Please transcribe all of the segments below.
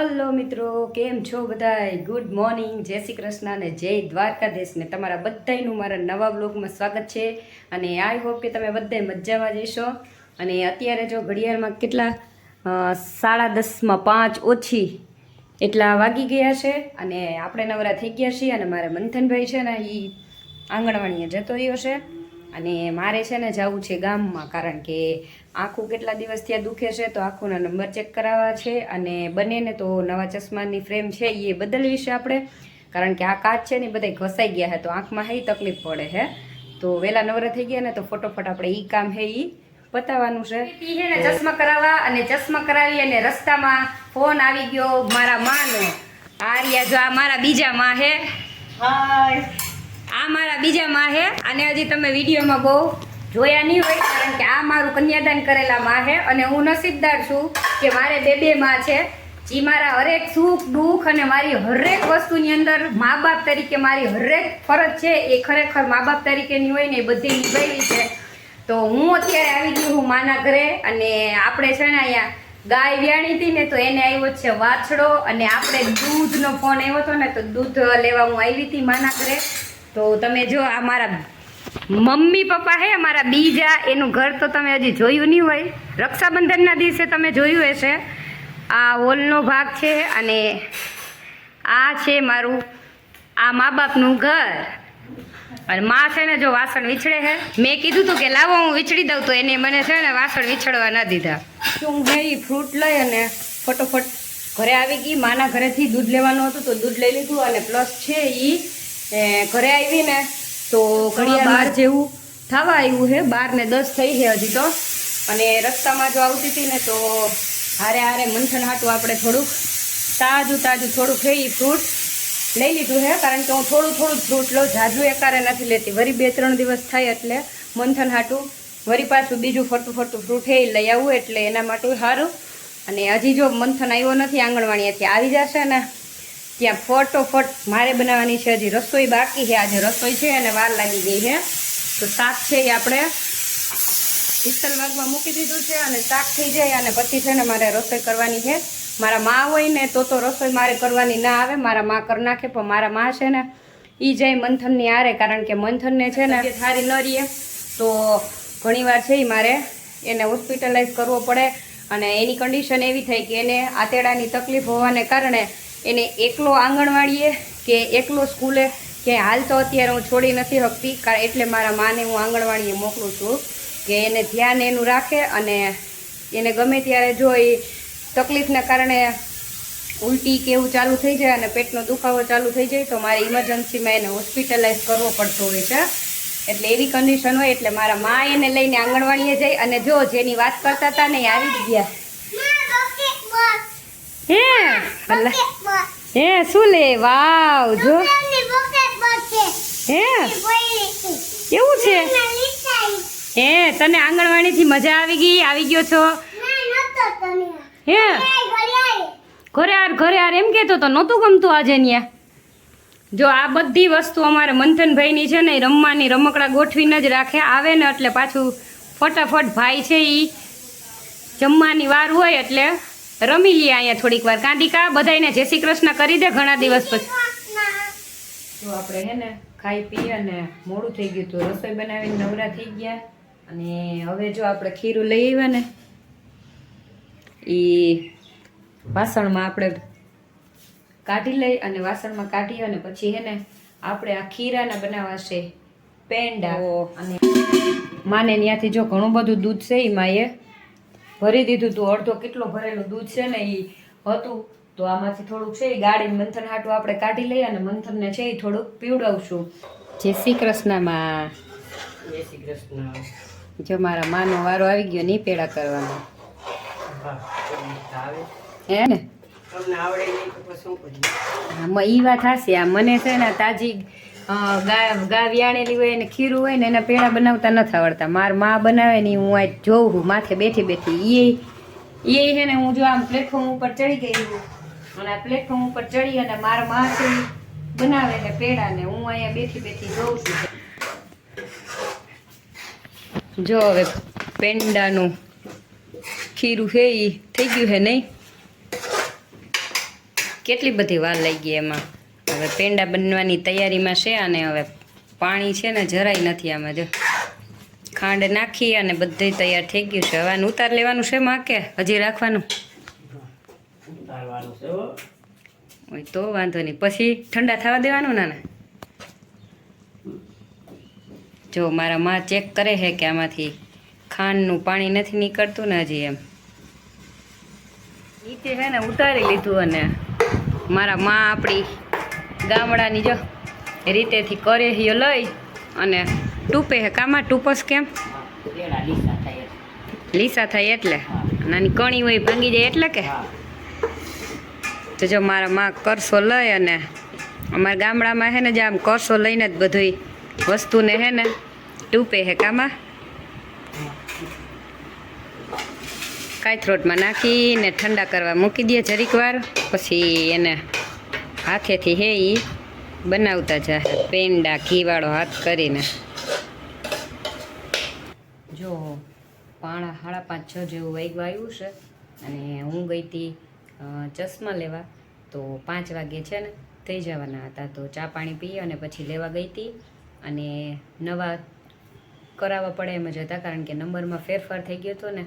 Hello મિત્રો, કેમ છો બધાય? ગુડ મોર્નિંગ જય શ્રી કૃષ્ણ અને જય દ્વારકાધીશને તમારા બધાયનું મારા નવા બ્લોગમાં સ્વાગત છે અને આઈ હોપ કે તમે બધાય મજામાં જઈશો અને અત્યારે જો ઘડિયાળમાં કેટલા સાડા દસમાં પાંચ ઓછી એટલા વાગી ગયા છે અને આપણે નવરા થઈ ગયા છીએ અને મારા મંથનભાઈ છે ને એ આંગણવાડીએ જતો રહ્યો છે. અને મારે છે ને જવું છે ગામમાં કારણ કે આંખું કેટલા દિવસ ત્યાં દુખે છે તો આંખોના નંબર ચેક કરાવવા છે અને બંનેને તો નવા ચશ્માની ફ્રેમ છે એ બદલવી છે આપણે. કારણ કે આ કાચ છે ને એ બધા ઘસાઈ ગયા છે તો આંખમાં હે તકલીફ પડે છે તો વહેલા નવરા થઈ ગયા ને તો ફટોફટ આપણે ઈ કામ હે ઈ પતાવવાનું છે. ઈ ચશ્મા કરાવવા અને ચશ્મા કરાવી અને રસ્તામાં ફોન આવી ગયો મારા માનો. આ રહ્યા જો આ મારા બીજા માં હે. આ મારા બીજા માં હે. અને હજી તમે વિડીયોમાં બહુ જોયા નહીં હોય, કારણ કે આ મારું કન્યાદાન કરેલા માં છે અને હું નસીબદાર છું કે મારે બે બે માં છે. જે મારા હરેક સુખ, દુઃખ અને મારી હરેક વસ્તુની અંદર મા બાપ તરીકે મારી હરેક ફરજ છે, એ ખરેખર મા બાપ તરીકેની હોય ને એ બધી નિભાવી છે. તો હું અત્યારે આવી ગઈ હું માના ઘરે અને આપણે છે ને અહીંયા ગાય વ્યાણી હતી ને તો એને આવ્યો છે વાછડો અને આપણે દૂધનો ફોન આવ્યો હતો ને તો દૂધ લેવા હું આવી હતી માના ઘરે. તો તમે જો આ મારા મમ્મી પપ્પા હે અમારા બીજા એનું ઘર તો તમે હજી જોયું નહીં હોય. રક્ષાબંધનના દિવસે તમે જોયું હશે. આ હોલનો ભાગ છે અને આ છે મારું આ મા બાપનું ઘર. અને માં છે ને જો વાસણ વીછળે છે મેં કીધું તું કે લાવો હું વીછળી દઉં તો એને મને છે ને વાસણ વિછળવા ન દીધા. હું હે ઈ ફ્રૂટ લઈ અને ફટોફટ ઘરે આવી ગઈ. માના ઘરેથી દૂધ લેવાનું હતું તો દૂધ લઈ લીધું અને પ્લસ છે એ, ઘરે આવી ને તો ઘડિયાળ બાર જેવું થવા આવ્યું છે. બાર ને દસ થઈ છે હજી તો. અને રસ્તામાં જો આવતી હતી ને તો હારે હારે મંથન હાટું આપણે થોડુંક તાજું તાજું થોડુંક છે ફ્રૂટ લઈ લીધું છે. કારણ કે હું થોડું થોડું ફ્રૂટ લઉં જાજુ એકારે નથી લેતી. વરી બે ત્રણ દિવસ થાય એટલે મંથન હાટું વરી પાછું બીજું ફરતું ફરતું ફ્રૂટ એ લઈ આવું એટલે એના માટે સારું અને હજી જો મંથન આવ્યો નથી આંગણવાડીએથી આવી જશે ને? ત્યાં ફટોફટ મારે બનાવવાની છે હજી રસોઈ બાકી છે આજે રસોઈ છે અને વાર લાગી ગઈ છે. તો શાક છે એ આપણે પિસ્તલ વાગમાં મૂકી દીધું છે અને શાક થઈ જાય અને પછી છે ને મારે રસોઈ કરવાની છે. મારા મા હોય ને તો તો રસોઈ મારે કરવાની ના આવે મારા મા કરી નાખે પણ મારા મા છે ને એ જાય મંથનની આરે કારણ કે મંથનને છે ને સારી ન રહીએ તો ઘણીવાર છે એ મારે એને હોસ્પિટલાઇઝ કરવો પડે અને એની કન્ડિશન એવી થઈ કે એને આતેડાની તકલીફ હોવાને કારણે એને એકલો આંગણવાડીએ કે એકલો સ્કૂલે કે હાલ તો અત્યારે હું છોડી નથી શકતી કારણ એટલે મારા માને હું આંગણવાડીએ મોકલું છું કે એને ધ્યાન એનું રાખે અને એને ગમે ત્યારે જો એ તકલીફના કારણે ઉલટી કે એવું ચાલુ થઈ જાય અને પેટનો દુખાવો ચાલુ થઈ જાય, તો મારે ઇમરજન્સીમાં એને હોસ્પિટલાઇઝ કરવો પડતો હોય છે. એટલે એવી કન્ડિશન હોય, એટલે મારા મા એને લઈને આંગણવાડીએ જાય અને જો જેની વાત કરતા હતા ને એ આવી જ ગયા. હે? ભલા હે શું લે? વાવ જો. હે? કેવું છે. હે તને આંગણવાડીથી મજા આવી ગઈ? આવી ગયો છો? હે? ઘરે આર ઘરે આર. એમ કહેતો તો નહોતું ગમતું આજે ન્યા. જો આ બધી વસ્તુ અમારે મંથનભાઈની છે ને રમવાની રમકડા ગોઠવીને જ રાખે આવે ને એટલે પાછું ફટાફટ ભાઈ છે એ જમવાની વાર હોય એટલે રમી લઈએ અહીંયા થોડીક વાર. કાંતિકા બધાને જય શ્રી કૃષ્ણ કરી દે ઘણા દિવસ પછી. તો આપણે હે ને ખાઈ પી અને મોડું થઈ ગયું તો રસોઈ બનાવીને નવરા થઈ ગયા. અને હવે જો આપણે ખીરું લઈ આવ્યા ને એ વાસણમાં આપણે કાઢી લઈ અને વાસણમાં કાઢી અને પછી હે ને આપણે આ ખીરાના બનાવાશે પેંડા. અને માને ત્યાંથી જો ઘણું બધું દૂધ છે એમાં એ ભરી દીધું તું. અડધો કેટલો ભરેલું દૂધ છે ને એ હતું. તો આમાંથી થોડુંક છે એ ગાડી મંથન હાટું આપણે કાઢી લઈએ અને મંથનને છે એ થોડુંક પીવડાવશું. જય શ્રી કૃષ્ણમાં જય શ્રી કૃષ્ણ. જો મારા માનો વારો આવી ગયો નહીં પેડા કરવાનો. હે ને? તમને આવડે નહીં તો શું કરીએ? આમાં ઈ વાત હશે આ મને છે ને તાજી અ, ગા ગા વ્યાણેલી હોય ને ખીરું હોય ને એના પેડા બનાવતા નથી આવડતા. માર મા બનાવે ને હું આ જોઉં છું માથે બેઠી બેઠી. એ એ છે ને હું જો આમ પ્લેટફોર્મ ઉપર ચડી ગઈ છું. અને આ પ્લેટફોર્મ ઉપર ચડી અને મારા મા છે બનાવે ને પેડા ને હું અહીંયા બેઠી બેઠી જોઉં છું. જો હવે પેંડાનું ખીરું છે એ થઈ ગયું છે નહીં? કેટલી બધી વાર લઈ ગઈ એમાં? હવે પેંડા બનવાની તૈયારીમાં છે અને હવે પાણી છે ને જરાય નથી આમાં જો. ખાંડ નાખી અને બધું તૈયાર થઈ ગયું છે. હવે ઉતાર લેવાનું છે માં કે? હજી રાખવાનું? તો વાંધો નહીં. પછી ઠંડા થવા દેવાનું ને જો મારા માં ચેક કરે છે કે આમાંથી ખાંડનું પાણી નથી નીકળતું ને હજી એમ. નીચે છે ને ઉતારી લીધું અને મારા માં આપણી ગામડાની જો રીતેથી કરે હિયો લઈ અને ટૂપે હે કામાં ટૂપસ કેમ? લીસા થાય એટલે. નાની કણી હોય ભાંગી જાય એટલે કે? તો જો મારા માં કરશો લઈ અને અમારા ગામડામાં હે ને જે આમ કરશો લઈને જ બધું વસ્તુને હે ને ટૂપે હે કામાં? કાયથરોટમાં નાખીને ઠંડા કરવા મૂકી દે જરીક વાર, પછી એને હાથેથી હે ઈ બનાવતા જા પેંડા, ઘીવાળો હાથ કરીને. જો, પાણા સાડા પાંચ, છ જેવું વાગ્યું આવ્યું છે અને હું ગઈ હતી ચશ્મા લેવા. તો પાંચ વાગે છે ને, થઈ જવાના હતા. તો ચા પાણી પી અને પછી લેવા ગઈ હતી અને નવા કરાવવા પડે એમ જ હતા, કારણ કે નંબરમાં ફેરફાર થઈ ગયો હતો ને,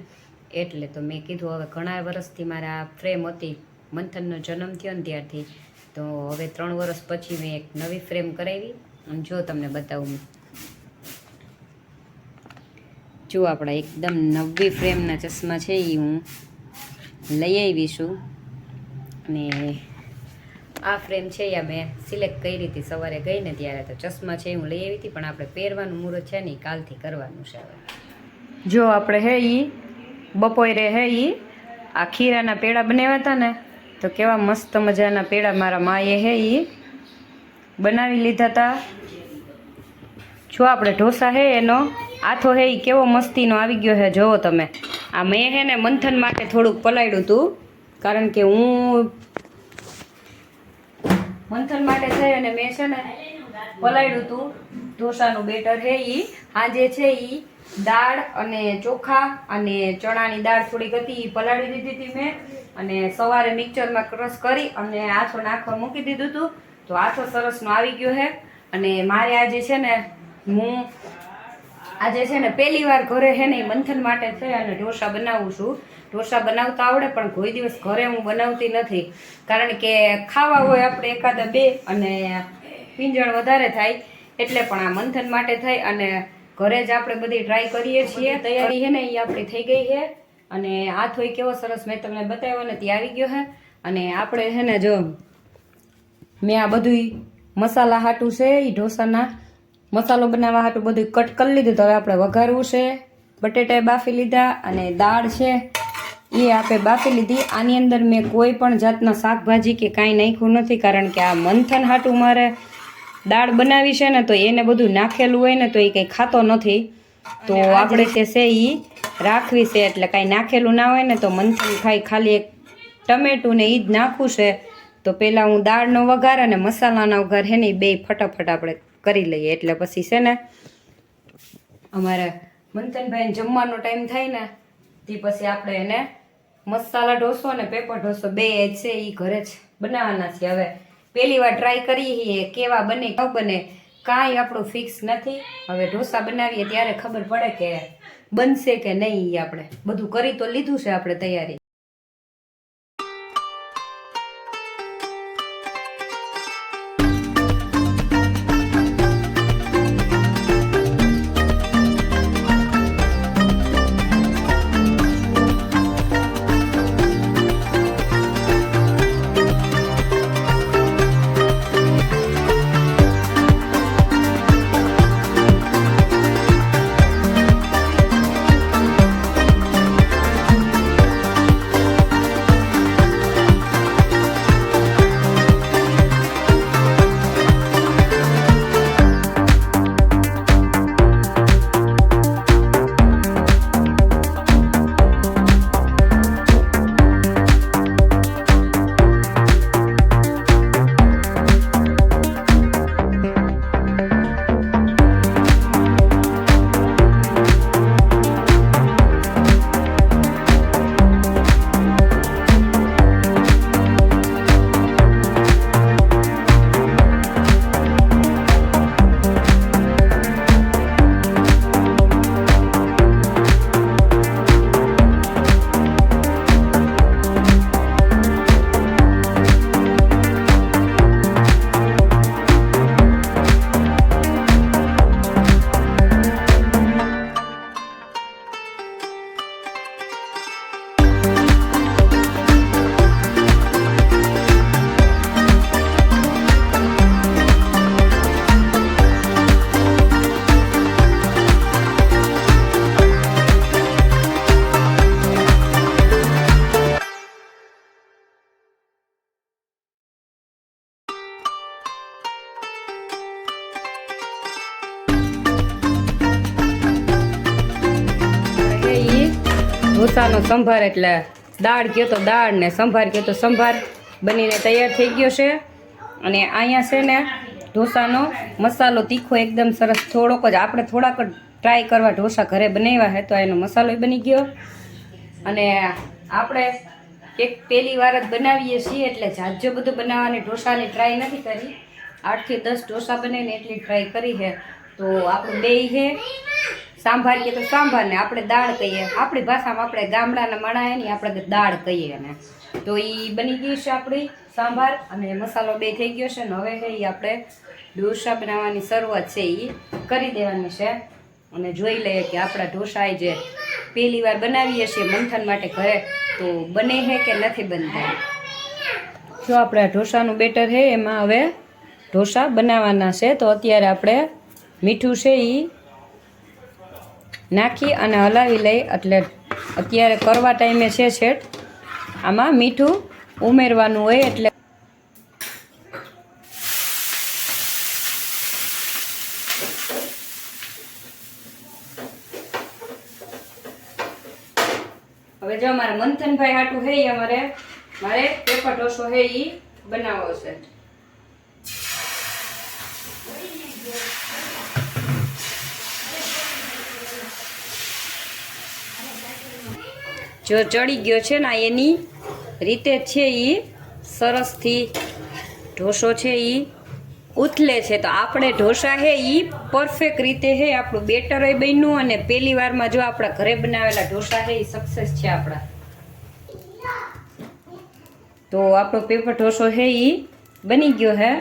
એટલે તો મેં કીધું, હવે ઘણા વર્ષથી મારા ફ્રેમ હતી. મંથનનો જન્મ થયો ને ત્યારથી. તો હવે ત્રણ વર્ષ પછી મેં એક નવી ફ્રેમ કરાવી અને જો તમને બતાવું જો આપણા એકદમ નવી ફ્રેમના ચશ્મા છે એ હું લઈ આવી છું. અને આ ફ્રેમ છે એ મેં સિલેક્ટ કરી હતી સવારે ગઈ ને ત્યારે તો ચશ્મા છે હું લઈ આવી હતી, પણ આપણે પહેરવાનું મુહૂર્ત છે ને એ કાલથી કરવાનું છે હવે. જો આપણે હે એ બપોરે હે એ આ ખીરાના પેડા બનાવ્યા હતા ને તો કેવા મસ્ત મજાના પેડા મારા માએ હે એ બનાવી લીધા હતા જો આપણે ઢોસા હે એનો, આથો હે એ કેવો મસ્તીનો આવી ગયો છે જોવો તમે. આ મેં હે ને મંથન માટે થોડુંક પલાળ્યું હતું કારણ કે હું મંથન માટે છે અને મેં છે ને પલાળ્યું હતું ઢોસાનું બેટર હે એ આજે છે ઈ દાળ અને ચોખા અને ચણાની દાળ થોડીક હતી એ પલાળી દીધી હતી મેં. અને સવારે મિક્સરમાં ક્રશ કરી અને આથો નાખવા મૂકી દીધું હતું. તો આથો સરસનો આવી ગયો છે અને મારે આજે છે ને, હું આજે છે ને પહેલી વાર ઘરે છે ને એ મંથન માટે થઈ અને ઢોસા બનાવું છું. ઢોસા બનાવતા આવડે પણ કોઈ દિવસ ઘરે હું બનાવતી નથી. કારણ કે ખાવા હોય આપણે એકાદા બે અને પીંજણ વધારે થાય, એટલે પણ આ મંથન માટે થઈ અને ઘરે જ આપણે બધી ટ્રાય કરીએ છીએ. તૈયારી છે ને એ આપણી થઈ ગઈ છે અને આ થોઈ કેવો સરસ મેં તમને બતાવ્યો ને, તે આવી ગયો છે અને આપણે છે ને જો, મેં આ બધું મસાલા હાટું છે એ ઢોસાના મસાલો બનાવવા હાટું બધું કટ કરી લીધું. તો હવે આપણે વઘારવું છે. બટેટા બાફી લીધા અને દાળ છે. એ આપણે બાફી લીધી. આની અંદર મેં કોઈ પણ જાતના શાકભાજી કે કાંઈ નાખ્યું નથી, કારણ કે આ મંથન હાટું મારે દાળ બનાવી છે ને તો એને બધું નાખેલું હોય ને તો એ કંઈ ખાતો નથી. તો આપણે તે છે એ રાખવી છે એટલે કાંઈ નાખેલું ના હોય ને તો મંથન ખાઈ ખાલી એક ટમેટું ને એ જ નાખવું છે. તો પહેલાં હું દાળનો વઘાર અને મસાલાનો વઘાર હે ને એ બે ફટાફટ આપણે કરી લઈએ. એટલે પછી છે ને અમારે મંથનભાઈને જમવાનો ટાઈમ થાય ને તે પછી આપણે એને મસાલા ઢોસો અને પેપર ઢોસો બે છે એ ઘરે જ બનાવવાના છે હવે. પહેલી વાર ટ્રાય કરીએ કેવા બને ન બને, કાંઈ આપણું ફિક્સ નથી. હવે ઢોસા બનાવીએ ત્યારે ખબર પડે કે બનશે કે નહીં આપણે. બધું કરી તો લીધું છે આપણે તૈયારી. સંભાર એટલે દાળ કહો તો દાળ ને સંભાર કહો તો સંભાર બનીને તૈયાર થઈ ગયો છે. અને અહીંયા છે ને ઢોસાનો મસાલો તીખો એકદમ સરસ થોડોક જ, આપણે થોડાક ટ્રાય કરવા ઢોસા ઘરે બનાવ્યા છે તો એનો મસાલો બની ગયો. અને આપણે એક પહેલી વાર જ બનાવીએ છીએ એટલે જાજો બધું બનાવવાની ઢોસાની ટ્રાય નથી કરી. આઠથી દસ ઢોસા બને ને એટલી ટ્રાય કરી છે. તો આપણું બે છે. સાંભાર તો સાંભાર ને આપણે દાળ કહીએ. આપણી ભાષામાં આપણે ગામડાના માણા ને આપણે દાળ કહીએ ને તો એ બની ગઈ છે આપણી સાંભાર અને મસાલો બે થઈ ગયો છે ને હવે એ આપણે ઢોસા બનાવવાની શરૂઆત છે એ કરી દેવાની છે. અને જોઈ લઈએ કે આપણા ઢોસા જે પહેલી વાર બનાવીએ છીએ મંથન માટે ઘરે, તો બને છે કે નથી બનતા? જો આપણે ઢોસાનું બેટર છે એમાં હવે ઢોસા બનાવવાના છે. તો અત્યારે આપણે મીઠું છે એ નાખી અને હલાવી લઈ, એટલે અત્યારે કરવા ટાઈમે છે છેટ આમાં મીઠું ઉમેરવાનું હોય એટલે હવે જો અમારે મંથનભાઈ હાટું હે અમારે, મારે પેપર ઢોસો હે એ બનાવવો છે. જો ચડી ગયો છે ને એની રીતે છે એ સરસથી ઢોસો છે એ ઉથલે છે. તો આપણે ઢોસા હે એ પરફેક્ટ રીતે હે, આપણું બેટર એ બન્યું અને પહેલી વારમાં જો આપણા ઘરે બનાવેલા ઢોસા હે એ સક્સેસ છે આપણા. તો આપણો પેપર ઢોસો હે એ બની ગયો હે.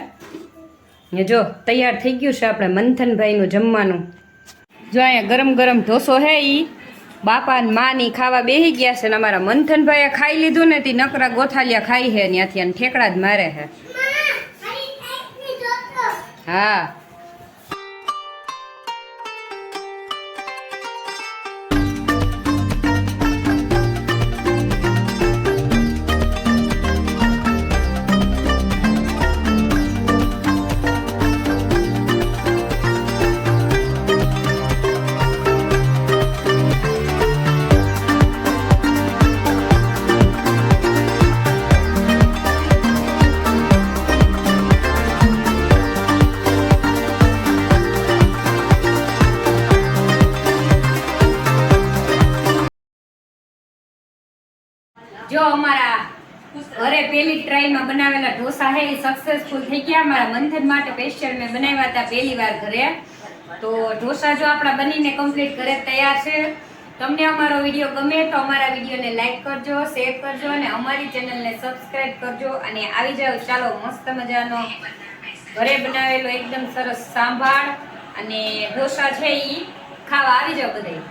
જો તૈયાર થઈ ગયું છે આપણે મંથનભાઈનું જમવાનું. જો અહીંયા ગરમ ગરમ ઢોસો હે ઈ. બાપા ને માં ની ખાવા બેહી ગયા છે ને અમારા મંથનભાઈએ ખાઈ લીધું ને તી નકરા ગોથાલિયા ખાઈ હે ત્યાંથી અને ઠેકડા જ મારે હે. હા. અમારા ઘરે પેલી ટ્રાયમાં બનાવેલા ઢોસા હે એ સક્સેસફુલ થઈ ગયા. અમારા મંથન માટે સ્પેશિયલ મેં બનાવ્યા હતા પહેલી વાર ઘરે. તો ઢોસા જો આપણા બનીને કમ્પ્લીટ ઘરે તૈયાર છે, તમને અમારો વીડિયો ગમે તો અમારા વિડીયોને લાઇક કરજો શેર કરજો અને અમારી ચેનલને સબસ્ક્રાઇબ કરજો અને આવી જાઓ. ચાલો, મસ્ત મજાનો ઘરે બનાવેલો એકદમ સરસ સાંભાળ અને ઢોસા છે એ ખાવા આવી જાઓ બધાય.